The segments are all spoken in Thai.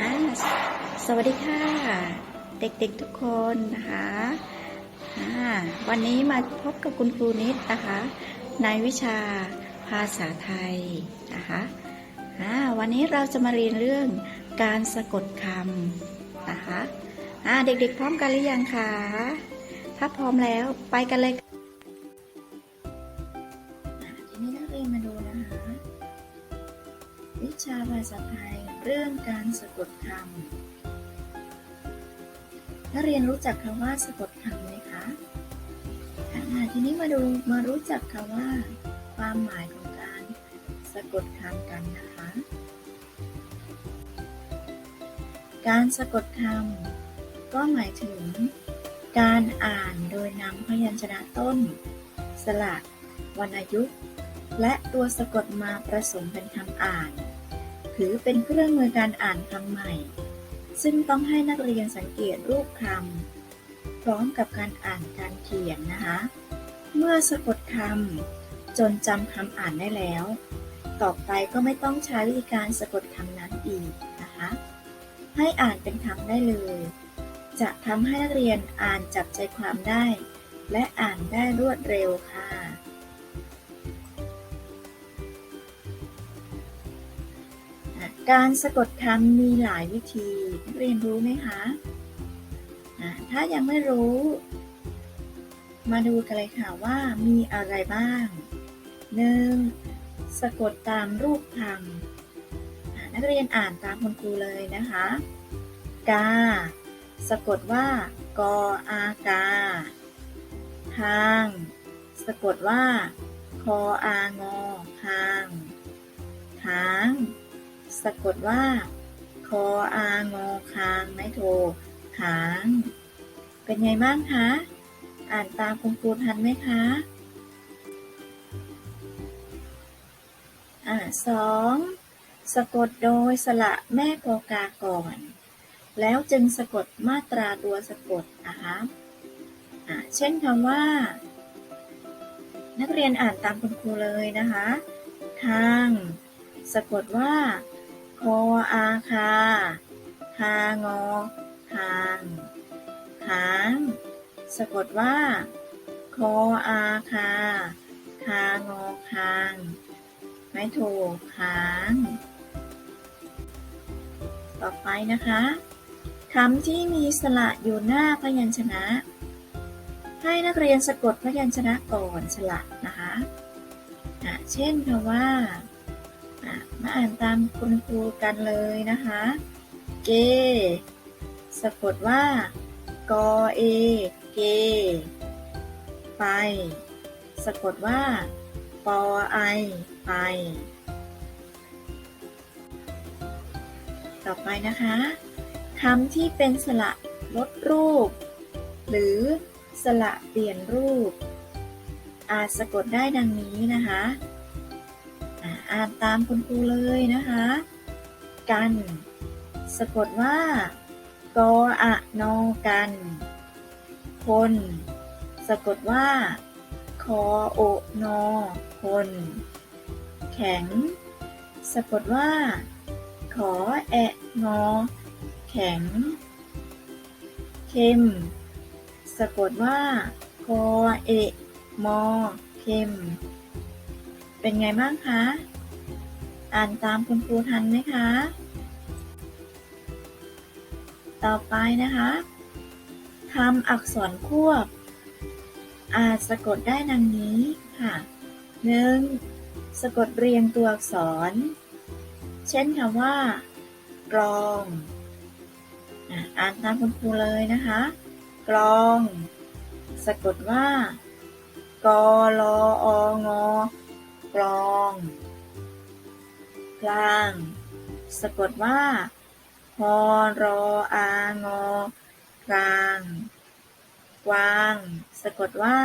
อ่าสวัสดีค่ะ เด็กๆทุกคนนะคะวันนี้มาพบกับคุณครูนิดนะคะ ในวิชาภาษาไทยนะคะวันนี้เราจะมาเรียนเรื่องการสะกดคำนะคะเด็กๆพร้อมกันหรือยังคะ ถ้าพร้อมแล้วไปกันเลยทีนี้นักเรียนมาดูนะคะ วิชาภาษาไทย เรื่องการสะกดคำนักเรียนรู้จักคำว่าสะกดคำไหมคะอ่าทีนี้มาดูมารู้จักคำว่า ความหมายของการสะกดคำกันนะคะ การสะกดคำก็หมายถึง การอ่านโดยนำพยัญชนะต้น สระวรรณยุกต์และตัวสะกดมาผสมเป็นคำอ่าน ถือเป็นเครื่องมือการอ่านคำใหม่ ซึ่งต้องให้นักเรียนสังเกตรูปคำพร้อมกับการอ่านการเขียนนะคะ เมื่อสะกดคำจนจำคำอ่านได้แล้ว ต่อไปก็ไม่ต้องใช้วิธีการสะกดคำนั้นอีกนะคะ ให้อ่านเป็นคำได้เลย จะทำให้นักเรียนอ่านจับใจความได้ และอ่านได้รวดเร็วค่ะ การสะกดคำมีหลายวิธีนักเรียนรู้ไหมคะถ้ายังไม่รู้ มาดูกันเลยค่ะว่ามีอะไรบ้าง 1. สะกดตามรูปคำนักเรียนอ่านตามคุณครูเลยนะคะ กา สะกดว่ากออากา ทาง สะกดว่า คออางอคางทาง สะกดว่า คออางอคางไม่โทขาง เป็นไงบ้างคะ อ่านตามคุณครูทันไหมคะ อ่าสองสะกดโดยสระแม่กอกาก่อน แล้วจึงสะกดมาตราตัวสะกดนะคะอ่าเช่นคำว่า นักเรียนอ่านตามคุณครูเลยนะคะ ทาง สะกดว่า คออาคาคางอคางขางสะกดว่าคออาคาคางอคางไม่โทขางต่อไปนะคะคำที่มีสระอยู่หน้าพยัญชนะ ให้นักเรียนสะกดพยัญชนะก่อนสระนะคะอะเช่นคำว่า มาอ่านตามคุณครูกันเลยนะคะ เก สะกดว่า กอเอ เก ไป สะกดว่า ปอไอ ไป ต่อไปนะคะคำที่เป็นสระลดรูป หรือสระเปลี่ยนรูป อาจสะกดได้ดังนี้นะคะ อ่านตามคุณครูเลยนะคะ กัน สะกดว่ากออะนอกัน คน สะกดว่าคอโอนอคน แข็ง สะกดว่า ขอแอะงอแข็งเค็มสะกดว่าคอเอะมอเค็มเป็นไงบ้างคะ อ่านตามคุณครูทันไหมคะ ต่อไปนะคะคำอักษรควบ อาจสะกดได้ดังนี้ค่ะหนึ่งสะกดเรียงตัวอักษร เช่นคำว่ากรองอ่านตามคุณครูเลยนะคะ กรอง สะกดว่ากอลอองอกรอง ลาง สะกดว่าพอรออางอกลาง กวาง สะกดว่า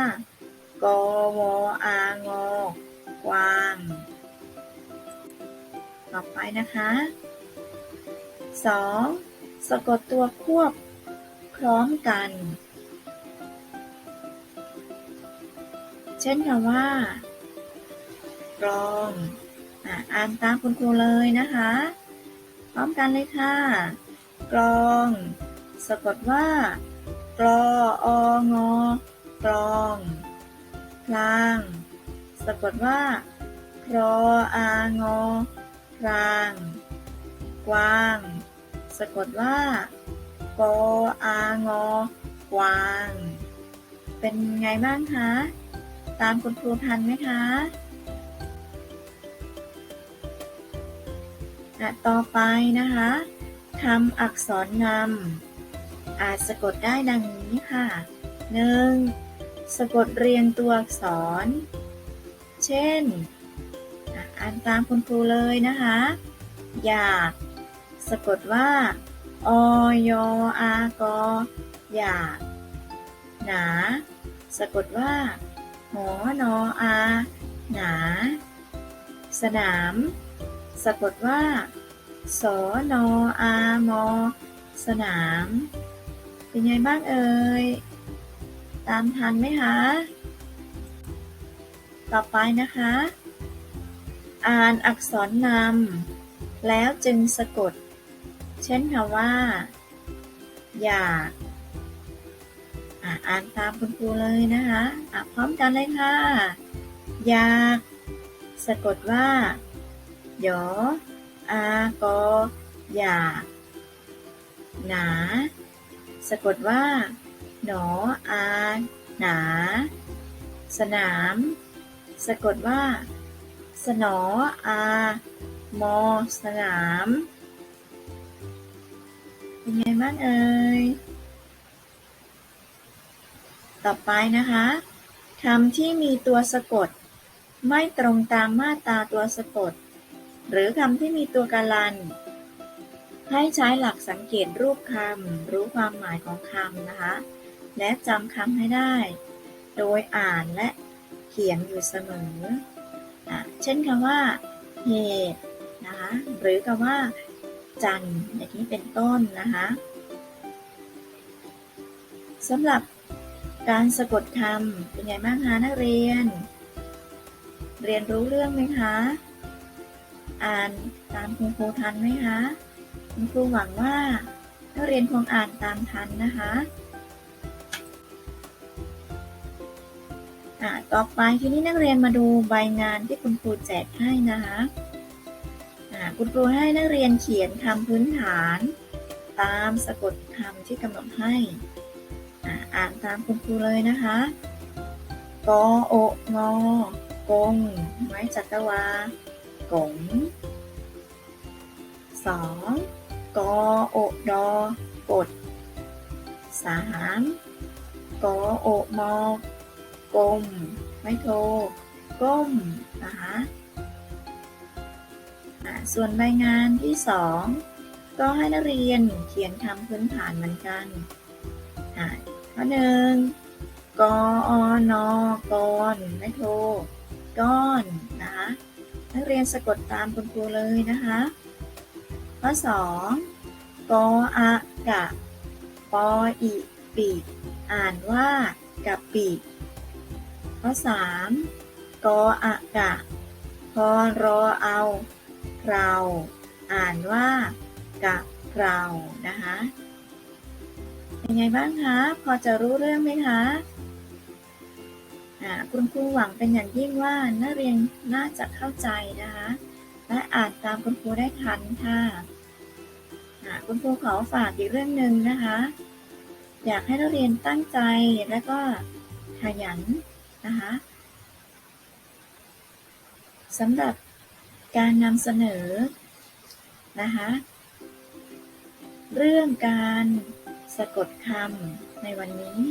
กอวออางอกวาง ต่อไปนะคะ 2. สะกดตัวควบพร้อมกัน เช่นคำว่ากรอง อะอ่านตามคุณครูเลยนะคะ พร้อมกันเลยค่ะ กลอง สะกดว่ากลอองอกลอง พลาง สะกดว่าพรออางอพราง กวาง สะกดว่ากออางอกวาง เป็นไงบ้างคะ ตามคุณครูทันไหมคะ อะต่อไปนะคะคำอักษรนำอาจสะกดได้ดังนี้ค่ะ 1. สะกดเรียงตัวอักษร เช่น อ่านตามคุณครูเลยนะคะ อยาก สะกดว่าอยอากออยาก หนา สะกดว่าหอนออา หนา สนาม สะกดว่า สอนออามอ สนาม เป็นไงบ้างเอ่ย ตามทันไหมคะ ต่อไปนะคะ อ่านอักษรนำแล้วจึงสะกด เช่นคำว่า อยากอะอ่านตามคุณครูเลยนะคะ อะพร้อมกันเลยค่ะ อยาก สะกดว่า ยอ อากอ อยาก หนา สะกดว่า หนอ อา หนา สนาม สะกดว่า สนอ อา มอ สนาม เป็นไงบ้างเอ่ย ต่อไปนะคะคำที่มีตัวสะกด ไม่ตรงตามมาตราตัวสะกด หรือคำที่มีตัวการัน ให้ใช้หลักสังเกตรูปคำ รู้ความหมายของคำนะคะ และจำคำให้ได้ โดยอ่านและเขียนอยู่เสมอ เช่นคำว่า เหตุนะคะหรือคำว่า จันอย่างนี้เป็นต้นนะคะสำหรับการสะกดคำเป็นไงบ้างคะนักเรียน เรียนรู้เรื่องไหมคะ อ่านตามคุณครูทันไหมคะ คุณครูหวังว่านักเรียนคงอ่านตามทันนะคะอ่าต่อไปทีนี้นักเรียนมาดูใบงานที่คุณครูแจกให้นะคะอ่าคุณครูให้นักเรียนเขียนคำพื้นฐาน ตามสะกดคำที่กำหนดให้อ่าอ่านตามคุณครูเลยนะคะกอโองอกงไม้จัตวา กงสองกอโอดอกดสามกอโอมอกลมไม่โทก้มนะคะอ่าส่วนใบงานที่สองก็ให้นักเรียนเขียนคำพื้นฐานเหมือนกันข้อหนึ่งกออนอกอนไม่โทก้อน นักเรียนสะกดตามคุณครูเลยนะคะ ข้อ2กออากะปออีปีอ่านว่ากะปีข้อ3กออากะพอรอเอาเรา อ่านว่ากะเรานะคะเป็นไงบ้างคะ พอจะรู้เรื่องไหมคะ คุณครูหวังเป็นอย่างยิ่งว่านักเรียนน่าจะเข้าใจนะคะ และอ่านตามคุณครูได้ทันค่ะคุณครูขอฝากอีกเรื่องหนึ่งนะคะ อยากให้นักเรียนตั้งใจและก็ขยันนะคะสำหรับการนำเสนอนะคะเรื่องการสะกดคำในวันนี้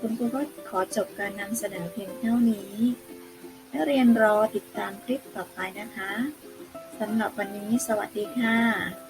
คุณครูก็ขอจบการนำเสนอเพียงเท่านี้ นักเรียนรอติดตามคลิปต่อไปนะคะ สำหรับวันนี้สวัสดีค่ะ